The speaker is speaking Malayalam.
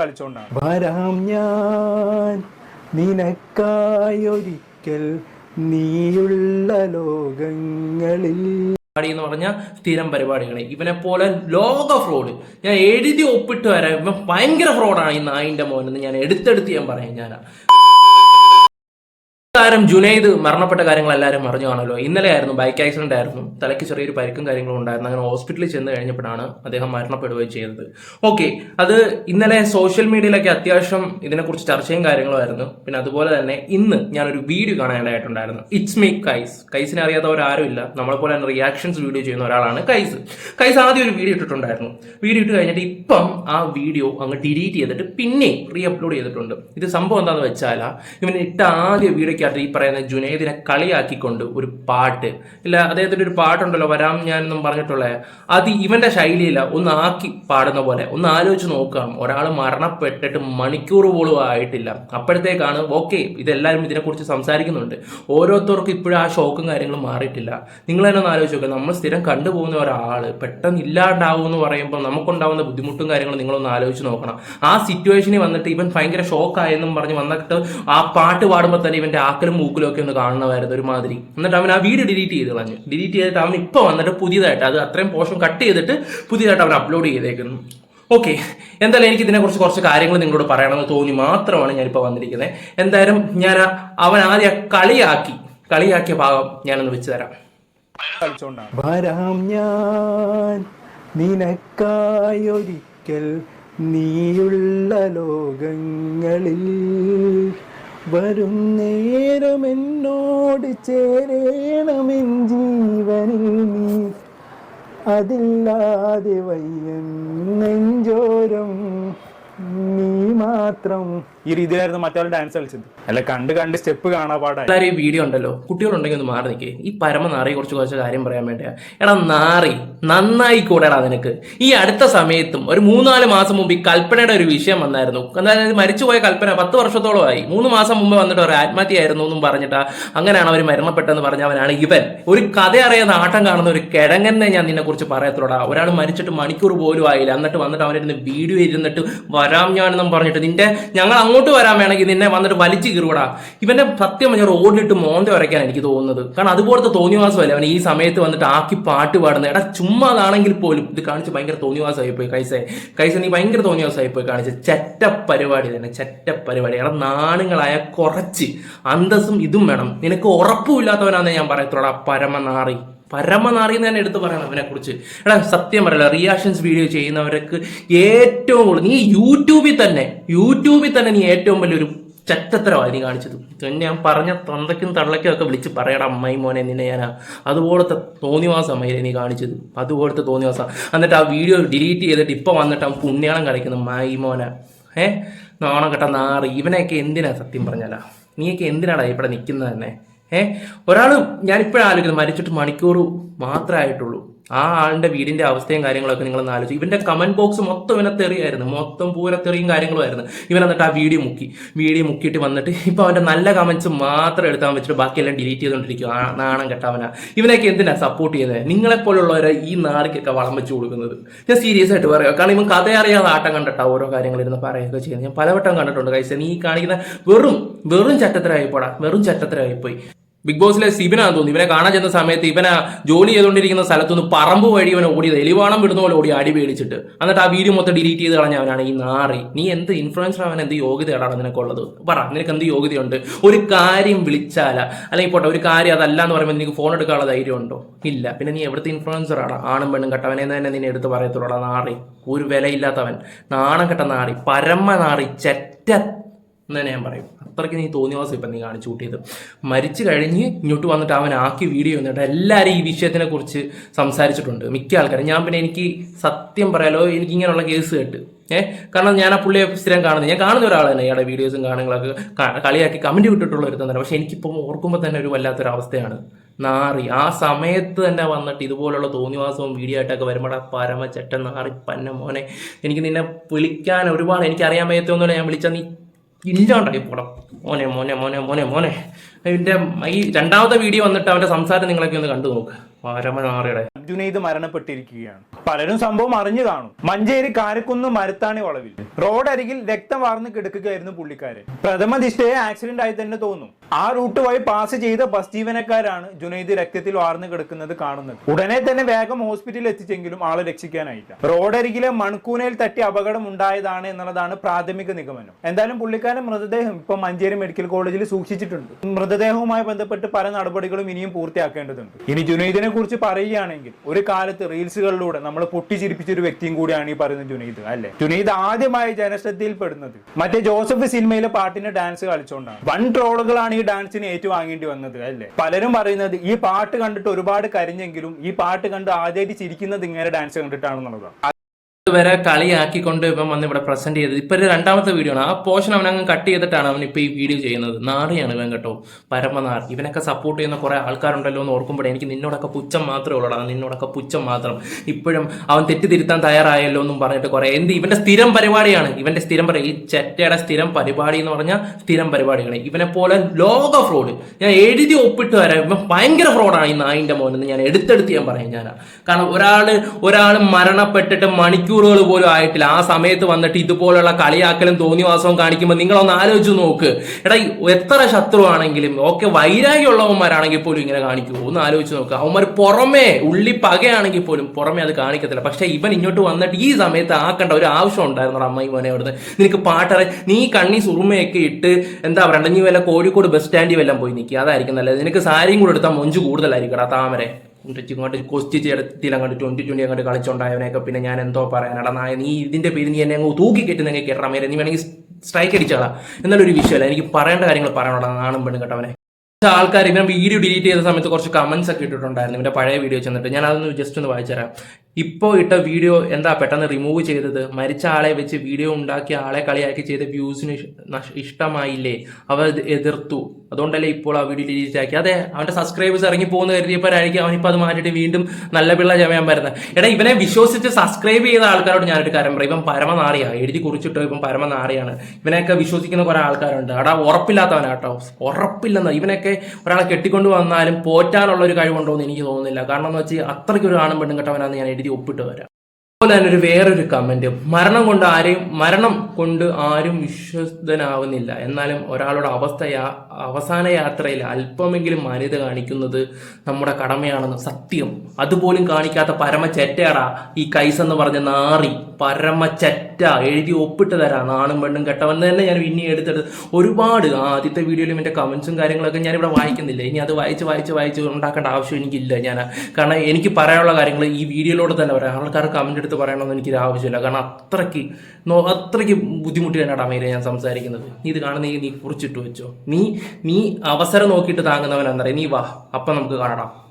കളിച്ചോണ്ടാണ്. വരാം ഞാൻ. നിനക്കായൊരിക്കൽ നീയുള്ള ലോകങ്ങളിൽ. പരിപാടി എന്ന് പറഞ്ഞാൽ സ്ഥിരം പരിപാടികളെ. ഇവനെ പോലെ ലോക ഫ്രോഡ് ഞാൻ എഴുതി ഒപ്പിട്ട് വരാം. ഇവൻ ഭയങ്കര ഫ്രോഡാണ് ഈ നായിന്റെ മോനെന്ന് ഞാൻ എടുത്തെടുത്ത് ഞാൻ പറയാം ഞാൻ താരം ജുനൈദ് മരണപ്പെട്ട കാര്യങ്ങൾ എല്ലാവരും അറിഞ്ഞു കാണുമല്ലോ. ഇന്നലെ ആയിരുന്നു ബൈക്ക് ആക്സിഡന്റ് ആയിരുന്നു. തലയ്ക്ക് ചെറിയൊരു പരിക്കും കാര്യങ്ങളും ഉണ്ടായിരുന്നു. അങ്ങനെ ഹോസ്പിറ്റലിൽ ചെന്ന് കഴിഞ്ഞപ്പോഴാണ് അദ്ദേഹം മരണപ്പെടുകയും ചെയ്തത്. ഓക്കെ അത് ഇന്നലെ സോഷ്യൽ മീഡിയയിലൊക്കെ അത്യാവശ്യം ഇതിനെക്കുറിച്ച് ചർച്ചയും കാര്യങ്ങളുമായിരുന്നു പിന്നെ അതുപോലെ തന്നെ ഇന്ന് ഞാനൊരു വീഡിയോ കാണാനായിട്ടുണ്ടായിരുന്നു ഇറ്റ്സ് മീ കൈസ് കൈസിനെ അറിയാത്തവരാരും ഇല്ല. നമ്മളെ പോലെ തന്നെ റിയാക്ഷൻസ് വീഡിയോ ചെയ്യുന്ന ഒരാളാണ് കൈസ് കൈസ് ആദ്യം ഒരു വീഡിയോ ഇട്ടിട്ടുണ്ടായിരുന്നു. വീഡിയോ ഇട്ട് കഴിഞ്ഞിട്ട് ഇപ്പം ആ വീഡിയോ അങ്ങ് ഡിലീറ്റ് ചെയ്തിട്ട് പിന്നെ റീ അപ്ലോഡ് ചെയ്തിട്ടുണ്ട്. ഇത് സംഭവം എന്താണെന്ന് വെച്ചാൽ ഇവൻ ഇട്ട ആദ്യ വീഡിയോയ്ക്കകത്ത് ഈ പറയുന്ന ജുനൈദിനെ കളിയാക്കിക്കൊണ്ട് ഒരു പാട്ട്. ഇല്ല അദ്ദേഹത്തിന്റെ ഒരു പാട്ടുണ്ടല്ലോ വരാം ഞാൻ എന്നും പറഞ്ഞിട്ടുള്ള അത് ഇവന്റെ ശൈലിയില്ല. ഒന്ന് ആക്കി പാടുന്ന പോലെ ഒന്ന് ആലോചിച്ച് നോക്കാം. ഒരാൾ മരണപ്പെട്ടിട്ട് മണിക്കൂർ പോലും ആയിട്ടില്ല. അപ്പോഴത്തേക്കാണ് ഓക്കെ ഇതെല്ലാവരും ഇതിനെക്കുറിച്ച് സംസാരിക്കുന്നുണ്ട്. ഓരോരുത്തർക്കും ഇപ്പോഴും ആ ഷോക്കും കാര്യങ്ങളും മാറിയിട്ടില്ല. നിങ്ങൾ തന്നെ ഒന്ന് ആലോചിച്ച് നോക്കുക നമ്മൾ സ്ഥിരം കണ്ടുപോകുന്ന ഒരാൾ പെട്ടെന്ന് ഇല്ലാണ്ടാവും എന്ന് പറയുമ്പോൾ നമുക്കുണ്ടാവുന്ന ബുദ്ധിമുട്ടും കാര്യങ്ങളും നിങ്ങളൊന്ന് ആലോചിച്ച് നോക്കണം. ആ സിറ്റുവേഷനിൽ വന്നിട്ട് ഇവൻ ഭയങ്കര ഷോക്കായെന്നും പറഞ്ഞ് വന്നിട്ട് ആ പാട്ട് പാടുമ്പോൾ തന്നെ ഇവന്റെ ആക്കലും മൂക്കലും ഒക്കെ ഒന്ന് കാണണമായിരുന്നു ഒരുമാതിരി. എന്നിട്ട് അവൻ ആ വീഡിയോ ഡിലീറ്റ് ചെയ്ത് കളഞ്ഞു. ഡിലീറ്റ് ചെയ്തിട്ട് അവൻ ഇപ്പോൾ വന്നിട്ട് പുതിയതായിട്ട് അത് അത്രയും പോർഷൻ കട്ട് ചെയ്തിട്ട് പുതിയതായിട്ട് അവൻ അപ്ലോഡ് ചെയ്തേക്കുന്നു. ഓക്കെ എന്തായാലും എനിക്ക് ഇതിനെക്കുറിച്ച് കുറച്ച് കാര്യങ്ങൾ നിങ്ങളോട് പറയണമെന്ന് തോന്നി മാത്രമാണ് ഞാനിപ്പോൾ വന്നിരിക്കുന്നത്. എന്തായാലും ഞാൻ അവൻ ആദ്യ കളിയാക്കി. കളിയാക്കിയ ഭാഗം ഞാനൊന്ന് വെച്ച് തരാം. വരാം ഞാൻ. നിനക്കായൊരിക്കൽ നീയുള്ള ലോകങ്ങളിൽ വരും നേരം എന്നോട് ചേരേണമെൻ ജീവനിൽ നീ. അതില്ലാതെ വയ്യൻ നെഞ്ചോരം നീ മാത്രം ഈ രീതിയിലായിരുന്നു മറ്റേ ഡാൻസ് കളിച്ചത്. അല്ല കണ്ട് കണ്ട് സ്റ്റെപ്പ് കാണാ പാടാ ഈ വീഡിയോ ഉണ്ടല്ലോ. കുട്ടികളുണ്ടെങ്കിൽ ഒന്ന് മാറി നിൽക്കേ ഈ പരമ നാറി കുറച്ച് കുറച്ച് കാര്യം പറയാൻ വേണ്ടിയാ. എടാ നാറി നന്നായി കൂടെടാ നിനക്ക്. ഈ അടുത്ത സമയത്തും ഒരു മൂന്നാൽ മാസം മുമ്പ് ഈ കൽപ്പനയുടെ ഒരു വിഷയം വന്നായിരുന്നു. അതായത് മരിച്ചുപോയ കൽപ്പന പത്ത് വർഷത്തോളമായി മൂന്ന് മാസം മുമ്പ് വന്നിട്ട് ഒരു ആത്മഹത്യയായിരുന്നു എന്നും പറഞ്ഞിട്ട് അങ്ങനെയാണ് അവർ മരണപ്പെട്ടെന്ന് പറഞ്ഞവനാണ് ഇവൻ. ഒരു കഥ അറിയാതെ ആട്ടം കാണുന്ന ഒരു കിഴങ്ങനെ ഞാൻ നിന്നെ കുറിച്ച് പറയത്തോടാ ഒരാൾ മരിച്ചിട്ട് മണിക്കൂർ പോലും ആയില്ല. എന്നിട്ട് വന്നിട്ട് അവനിരുന്ന് വീഡിയോ ഇരുന്നിട്ട് വരാം ഞാൻ ഞാനെന്നും പറഞ്ഞിട്ട് നിന്റെ ഞങ്ങൾ അങ്ങോട്ട് വരാൻ വേണമെങ്കിൽ നിന്നെ വന്നിട്ട് വലിച്ചു കീറുകൂടാ ഇവന്റെ സത്യം പറഞ്ഞ റോഡിലിട്ട് മോന്ത വരയ്ക്കാൻ എനിക്ക് തോന്നുന്നത്. കാരണം അതുപോലത്തെ തോന്നിവാസമല്ല അവൻ ഈ സമയത്ത് വന്നിട്ട് ആക്കി പാട്ട് പാടുന്നത്. എടാ ചുമ്മാ ചുമ്മാതാണെങ്കിൽ പോലും ഇത് കാണിച്ച് ഭയങ്കര തോന്നിവാസമായി പോയി കൈസേ. കൈസ നീ ഭയങ്കര തോന്നിവാസമായി പോയി കാണിച്ച്. ചെറ്റ പരിപാടി തന്നെ ചെറ്റ പരിപാടി. എടാ നാണുങ്ങളായ കുറച്ച് അന്തസ്സും ഇതും വേണം. നിനക്ക് ഉറപ്പുമില്ലാത്തവനാണെന്ന് ഞാൻ പറയത്തോടാ പരമനാറി. പരമനാറി എന്ന് തന്നെ എടുത്ത് പറയണം അവനെ കുറിച്ച് എടാ സത്യം പറയല റിയാക്ഷൻസ് വീഡിയോ ചെയ്യുന്നവർക്ക് ഏറ്റവും കൂടുതൽ നീ യൂട്യൂബിൽ തന്നെ യൂട്യൂബിൽ തന്നെ നീ ഏറ്റവും വലിയൊരു ചറ്റത്തരമായി നീ കാണിച്ചത്. ഞാൻ പറഞ്ഞ തന്തയ്ക്കും തള്ളയ്ക്കും ഒക്കെ വിളിച്ച് പറയടാ അമ്മായി മോനെ നിന്നെ ഞാൻ അതുപോലത്തെ തോന്നിവാസമായി നീ കാണിച്ചത്. അതുപോലത്തെ തോന്നിവാസം. എന്നിട്ട് ആ വീഡിയോ ഡിലീറ്റ് ചെയ്തിട്ട് ഇപ്പൊ വന്നിട്ട് അവൻ പുണ്യാളം കളിക്കുന്ന മായി മോനെ. ഏഹ് നാണം കെട്ട നാറി. ഇവനെയൊക്കെ എന്തിനാ സത്യം പറഞ്ഞാലാ? നീയൊക്കെ എന്തിനാടാ ഇവിടെ നിൽക്കുന്നത് തന്നെ? ഏ? ഒരാൾ ഞാനിപ്പോഴാലോചിക്കുന്നത് മരിച്ചിട്ട് മണിക്കൂർ മാത്രമേ ആയിട്ടുള്ളൂ ആ ആളിന്റെ വീടിന്റെ അവസ്ഥയും കാര്യങ്ങളൊക്കെ നിങ്ങൾ ആലോചിച്ചു ഇവന്റെ കമന്റ് ബോക്സ് മൊത്തം ഇവനെ തെറിയായിരുന്നു. മൊത്തം പൂരത്തെറിയും കാര്യങ്ങളുമായിരുന്നു ഇവൻ എന്നിട്ട് ആ വീഡിയോ മുക്കി. വീഡിയോ മുക്കിയിട്ട് വന്നിട്ട് ഇപ്പൊ അവന്റെ നല്ല കമന്റ്സ് മാത്രം എടുത്താൻ വെച്ചിട്ട് ബാക്കിയെല്ലാം ഡിലീറ്റ് ചെയ്തുകൊണ്ടിരിക്കും നാണം കെട്ടവനാ. ഇവനൊക്കെ എന്തിനാ സപ്പോർട്ട് ചെയ്യുന്നത് നിങ്ങളെ പോലുള്ളവരെ ഈ നാടിക്കൊക്കെ വളം വെച്ച് കൊടുക്കുന്നത്. ഞാൻ സീരിയസ് ആയിട്ട് പറയാം. കാരണം ഇവൻ കഥ അറിയാതെ ആട്ടം കണ്ടിട്ടാ ഓരോ കാര്യങ്ങളിരുന്ന് പറയുകയൊക്കെ ചെയ്യുന്നത്. ഞാൻ പലവട്ടം കണ്ടിട്ടുണ്ട് കൈസ നീ കാണിക്കുന്ന വെറും വെറും ചട്ടത്തരായിപ്പോടാ വെറും ചട്ടത്തരായിപ്പോയി ബിഗ് ബോസിലെ സിബിനാന്ന് തോന്നുന്നു. ഇവനെ കാണാൻ ചെന്ന സമയത്ത് ഇവന ജോലി ചെയ്തുകൊണ്ടിരിക്കുന്ന സ്ഥലത്തുനിന്ന് പറമ്പ് വഴി ഇവനെ ഓടിയത്. എലിവാണം വിടുന്ന പോലെ ഓടി അടി പേടിച്ചിട്ട്. എന്നിട്ട് ആ വീഡിയോ മൊത്തം ഡിലീറ്റ് ചെയ്ത് കളഞ്ഞവനാണ് ഈ നാറി. നീ എന്ത് ഇൻഫ്ലുവൻസർ അവൻ എന്ത് യോഗ്യതയാണ് നിനക്കുള്ളത് പറ നിനക്ക് എന്ത് യോഗ്യതയുണ്ട്? ഒരു കാര്യം വിളിച്ചാല. അല്ലെങ്കിൽ പോട്ടെ ഒരു കാര്യം അതല്ല എന്ന് പറയുമ്പോൾ നിനക്ക് ഫോൺ എടുക്കാനുള്ള ധൈര്യം ഉണ്ടോ? ഇല്ല. പിന്നെ നീ എവിടുത്തെ ഇൻഫ്ലുവൻസർ ആണ് ആണും പെണ്ണും കെട്ടവനെ തന്നെ നിന്നെ എടുത്ത് പറയത്തുള്ളൂ. നാറി. ഒരു വിലയില്ലാത്തവൻ. നാണം കെട്ട നാറി. പരമ നാറി ചെറ്റ എന്ന് തന്നെ ഞാൻ പറയും അത്രയ്ക്ക് നീ തോന്നിയവാസം ഇപ്പം നീ കാണിച്ചു കൂട്ടിയത്. മരിച്ചു കഴിഞ്ഞ് ഇങ്ങോട്ട് വന്നിട്ട് അവൻ ആക്കി വീഡിയോ എന്നിട്ട് എല്ലാവരും ഈ വിഷയത്തിനെ കുറിച്ച് സംസാരിച്ചിട്ടുണ്ട്. മിക്ക ആൾക്കാരും. ഞാൻ പിന്നെ എനിക്ക് സത്യം പറയാലോ എനിക്ക് ഇങ്ങനെയുള്ള കേസ് കേട്ട്. ഏഹ് കാരണം ഞാൻ ആ പുള്ളിയെ സ്ഥിരം കാണുന്നത്. ഞാൻ കാണുന്ന ഒരാൾ തന്നെ. ഇയാളുടെ വീഡിയോസും കാണുകളൊക്കെ കളിയാക്കി കമന്റ് വിട്ടിട്ടുള്ള ഒരു തന്നെ പക്ഷെ എനിക്കിപ്പം ഓർക്കുമ്പോൾ തന്നെ ഒരു വല്ലാത്തൊരു അവസ്ഥയാണ്. നാറി. ആ സമയത്ത് തന്നെ വന്നിട്ട് ഇതുപോലുള്ള തോന്നിവാസവും വീഡിയോ ആയിട്ടൊക്കെ വരുമ്പോൾ പരമ ചെട്ടൻ നാറി പന്ന മോനെ എനിക്ക് നിന്നെ വിളിക്കാൻ ഒരുപാട് എനിക്കറിയാൻ വയ്യത്തൊന്നുമില്ല ഞാൻ വിളിച്ചാൽ നീ ഇല്ലാണ്ടായി പോടാ. മോനെ മോനെ മോനെ മോനെ മോനെ. ഇതിന്റെ ഈ രണ്ടാമത്തെ വീഡിയോ വന്നിട്ട് അവന്റെ സംസാരം നിങ്ങളൊക്കെ ഒന്ന് കണ്ടു നോക്ക്. പരമനാറിയുടെ ജുനൈദ് മരണപ്പെട്ടിരിക്കുകയാണ്. പലരും സംഭവം അറിഞ്ഞു കാണും. മഞ്ചേരി കാരക്കുന്ന് മരത്താണി വളവിൽ. റോഡരികിൽ രക്തം വാർന്ന് കിടക്കുകയായിരുന്നു പുള്ളിക്കാരൻ. പ്രഥമ ദിശയെ ആക്സിഡന്റ് ആയി തന്നെ തോന്നും. ആ റൂട്ട് വഴി പാസ് ചെയ്ത ബസ് ജീവനക്കാരാണ് ജുനൈദ് രക്തത്തിൽ വാർന്നു കിടക്കുന്നത് കാണുന്നത്. ഉടനെ തന്നെ വേഗം ഹോസ്പിറ്റലിൽ എത്തിച്ചെങ്കിലും ആളെ രക്ഷിക്കാനായില്ല. റോഡരികിലെ മൺകൂനയിൽ തട്ടി അപകടം ഉണ്ടായതാണ് എന്നുള്ളതാണ് പ്രാഥമിക നിഗമനം. എന്തായാലും പുള്ളിക്കാരൻ മൃതദേഹം ഇപ്പൊ മഞ്ചേരി മെഡിക്കൽ കോളേജിൽ സൂക്ഷിച്ചിട്ടുണ്ട്. മൃതദേഹവുമായി ബന്ധപ്പെട്ട് പല നടപടികളും ഇനിയും പൂർത്തിയാക്കേണ്ടതുണ്ട്. ഇനി ജുനൈദിനെ കുറിച്ച് പറയുകയാണെങ്കിൽ ഒരു കാലത്ത് റീൽസുകളിലൂടെ നമ്മൾ പൊട്ടിച്ചിരിപ്പിച്ച ഒരു വ്യക്തിയും കൂടിയാണ് ഈ പറയുന്നത് ജുനൈദ് അല്ലെ? ജുനൈദ് ആദ്യമായി ജനശ്രദ്ധയിൽ പെടുന്നത് മറ്റേ ജോസഫ് സിനിമയിലെ പാട്ടിന്റെ ഡാൻസ് കളിച്ചുകൊണ്ടാണ് വൺ ട്രോളുകളാണ് ഈ ഡാൻസിന് ഏറ്റുവാങ്ങേണ്ടി വന്നത് അല്ലേ? പലരും പറയുന്നത് ഈ പാട്ട് കണ്ടിട്ട് ഒരുപാട് കരിഞ്ഞെങ്കിലും ഈ പാട്ട് കണ്ട് ആദ്യമായിട്ട് ചിരിക്കുന്നത് ഇങ്ങനെ ഡാൻസ് കണ്ടിട്ടാണെന്നുള്ളതാണ്. വരെ കളിയാക്കിക്കൊണ്ട് ഇപ്പം വന്ന് ഇവിടെ പ്രസന്റ് ചെയ്തത്. ഇപ്പൊ രണ്ടാമത്തെ വീഡിയോ ആണ്. ആ പോർഷൻ അവൻ അങ്ങ് കട്ട് ചെയ്തിട്ടാണ് അവൻ ഇപ്പൊ ഈ വീഡിയോ ചെയ്യുന്നത്. നാടിയാണ് ഇവൻ കേട്ടോ. പരമനാർ. ഇവനൊക്കെ സപ്പോർട്ട് ചെയ്യുന്ന കുറെ ആൾക്കാരുണ്ടല്ലോ എന്ന് ഓർക്കുമ്പോഴേ എനിക്ക് നിന്നോടൊക്കെ പുച്ഛം മാത്രമേ ഉള്ളടാ നിന്നോടൊക്കെ പുച്ഛം മാത്രം. ഇപ്പോഴും അവൻ തെറ്റിതിരുത്താൻ തയ്യാറായല്ലോ എന്നും പറഞ്ഞിട്ട് കുറെ എന്ത് ഇവന്റെ സ്ഥിരം പരിപാടിയാണ്. ഇവന്റെ സ്ഥിരം ഈ ചെറ്റയുടെ സ്ഥിരം പരിപാടി എന്ന് പറഞ്ഞാൽ സ്ഥിരം പരിപാടിയാണ്. ഇവനെ പോലെ ലോക ഫ്രോഡ് ഞാൻ എഴുതി ഒപ്പിട്ട് വരാം ഇവൻ ഭയങ്കര ഫ്രോഡാണ് ഈ നായിന്റെ മോനെന്ന് ഞാൻ എടുത്തെടുത്ത് ഞാൻ പറയാം ഞാൻ കാരണം ഒരാൾ ഒരാൾ മരണപ്പെട്ടിട്ട് മണിക്കൂറുകൾ പോലും ആയിട്ടില്ല. ആ സമയത്ത് വന്നിട്ട് ഇതുപോലുള്ള കളിയാക്കലും തോന്നിവാസവും കാണിക്കുമ്പോൾ നിങ്ങളൊന്ന് ആലോചിച്ച് നോക്ക്. എടാ എത്ര ശത്രുവാണെങ്കിലും ഓക്കെ വൈരാഗ്യമുള്ളവന്മാരാണെങ്കിൽ പോലും ഇങ്ങനെ കാണിക്കുമോ ഒന്ന് ആലോചിച്ച് നോക്ക്. അവന്മാർ പുറമേ ഉള്ളി പകയാണെങ്കിൽ പോലും പുറമേ അത് കാണിക്കത്തില്ല. പക്ഷെ ഇവൻ ഇങ്ങോട്ട് വന്നിട്ട് ഈ സമയത്ത് ആക്കേണ്ട ഒരു ആവശ്യം ഉണ്ടായിരുന്നു അമ്മയും മോനെ അവിടുന്ന്. നിനക്ക് പാട്ടറ നീ കണ്ണി സുറുമയൊക്കെ ഇട്ട് എന്താ പറയണ്ട നീ വല്ല കോഴിക്കോട് ബസ് സ്റ്റാൻഡിൽ വല്ലതും പോയി നിൽക്കുക അതായിരിക്കും നല്ലത്. നിനക്ക് സാരിയും കൂടെ എടുത്താൽ മൊഞ്ച് കൂടുതലായിരിക്കും ആ താമരെ. ഇങ്ങോട്ട് കൊസ്റ്റി ഇടത്തിൽ അങ്ങോട്ട് ട്വന്റി ട്വന്റി അങ്ങോട്ട് കളിച്ചുണ്ടായവനൊക്കെ പിന്നെ ഞാൻ എന്തോ പറയാനടാ നായ നീ ഇതിന്റെ പേര് നീ എന്നെ അങ്ങ് തൂക്കി കെട്ടുന്നെങ്കിൽ കേട്ടാ മേലെ നീ വേണമെങ്കിൽ സ്ട്രൈക്ക് അടിച്ചാളാ ഒരു വിഷയമല്ല എനിക്ക് പറയേണ്ട കാര്യങ്ങൾ പറയണോടാ നാണും പെണ്ണും കേട്ടവനെ ആൾക്കാർ ഇവൻ വീഡിയോ ഡിലീറ്റ് ചെയ്ത സമയത്ത് കുറച്ച് കമന്റ്സ് ഒക്കെ ഇട്ടിട്ടുണ്ടായിരുന്നു ഇവന്റെ പഴയ വീഡിയോ ചെന്നിട്ട്. ഞാൻ അതൊന്ന് ജസ്റ്റ് ഒന്ന് വായിച്ചുതരാം. ഇപ്പോൾ ഇട്ട വീഡിയോ എന്താ പെട്ടെന്ന് റിമൂവ് ചെയ്തത്? മരിച്ച ആളെ വെച്ച് വീഡിയോ ഉണ്ടാക്കിയ ആളെ കളിയാക്കി ചെയ്ത വ്യൂസിന് ഇഷ്ടമായില്ലേ? അവർ എതിർത്തു. അതുകൊണ്ടല്ലേ ഇപ്പോൾ ആ വീഡിയോ ഡിലീറ്റ് ആക്കി. അതെ അവന്റെ സബ്സ്ക്രൈബേഴ്സ് ഇറങ്ങി പോകുന്ന കരുതിയപ്പോഴായിരിക്കും അവനിപ്പോൾ അത് മാറ്റിയിട്ട് വീണ്ടും നല്ല പിള്ള ചമയാൻ വരുന്നത്. എടാ ഇവനെ വിശ്വസിച്ച് സബ്സ്ക്രൈബ് ചെയ്ത ആൾക്കാരോട് ഞാനൊരു കാര്യം പറയും. ഇവൻ പരമനാറിയാണ് എഴുതി കുറിച്ചിട്ടോ ഇവൻ പരമനാറിയാണ്. ഇവനെയൊക്കെ വിശ്വസിക്കുന്ന കുറേ ആൾക്കാരുണ്ട്. എടാ ഉറപ്പില്ലാത്തവനാട്ടോ ഉറപ്പില്ലെന്ന്. ഇവനൊക്കെ ഒരാളെ കെട്ടിക്കൊണ്ട് വന്നാലും പോറ്റാനുള്ള ഒരു കഴിവുണ്ടോ എന്ന് എനിക്ക് തോന്നുന്നില്ല. കാരണം എന്ന് വെച്ചാൽ അത്രയ്ക്ക് ഒരു ആണും പെണ്ണും കെട്ടവനാന്ന് ഞാൻ എഴുതി ഒപ്പിട്ട് വരാം. അതുപോലെ തന്നെ ഒരു വേറൊരു കമന്റ് മരണം കൊണ്ട് ആരെയും മരണം കൊണ്ട് ആരും വിശ്വസ്തനാവുന്നില്ല. എന്നാലും ഒരാളുടെ അവസ്ഥ അവസാന യാത്രയിൽ അല്പമെങ്കിലും മാന്യത കാണിക്കുന്നത് നമ്മുടെ കടമയാണെന്ന് സത്യം. അതുപോലും കാണിക്കാത്ത പരമ ചെറ്റയാടാ ഈ കൈസ് എന്ന് പറഞ്ഞ നാറി. പരമ ചെറ്റ. എഴുതി ഒപ്പിട്ട് ആണും പെണ്ണും കെട്ടവൻ തന്നെ ഞാൻ ഇനി എടുത്തെടുത്ത് ഒരുപാട് ആദ്യത്തെ വീഡിയോയിലും എന്റെ കമൻസും കാര്യങ്ങളൊക്കെ ഞാനിവിടെ വായിക്കുന്നില്ല. ഇനി അത് വായിച്ച് വായിച്ച് വായിച്ച് ഉണ്ടാക്കേണ്ട ആവശ്യം എനിക്കില്ല ഞാൻ കാരണം എനിക്ക് പറയാനുള്ള കാര്യങ്ങൾ ഈ വീഡിയോയിലൂടെ തന്നെ പറയാം. ആൾക്കാർ കമന്റ് എടുത്ത് പറയണമെന്ന് എനിക്കൊരു ആവശ്യമില്ല. കാരണം അത്രയ്ക്ക് അത്രയ്ക്ക് ബുദ്ധിമുട്ടി തന്നെ അമേരെ ഞാൻ സംസാരിക്കുന്നത്. നീ ഇത് കാണുന്ന നീ കുറിച്ചിട്ട് വെച്ചോ. നീ നീ അവസരം നോക്കിയിട്ട് താങ്ങുന്നവനെന്നറിയാം. നീ വാ. അപ്പം നമുക്ക് കാണാം.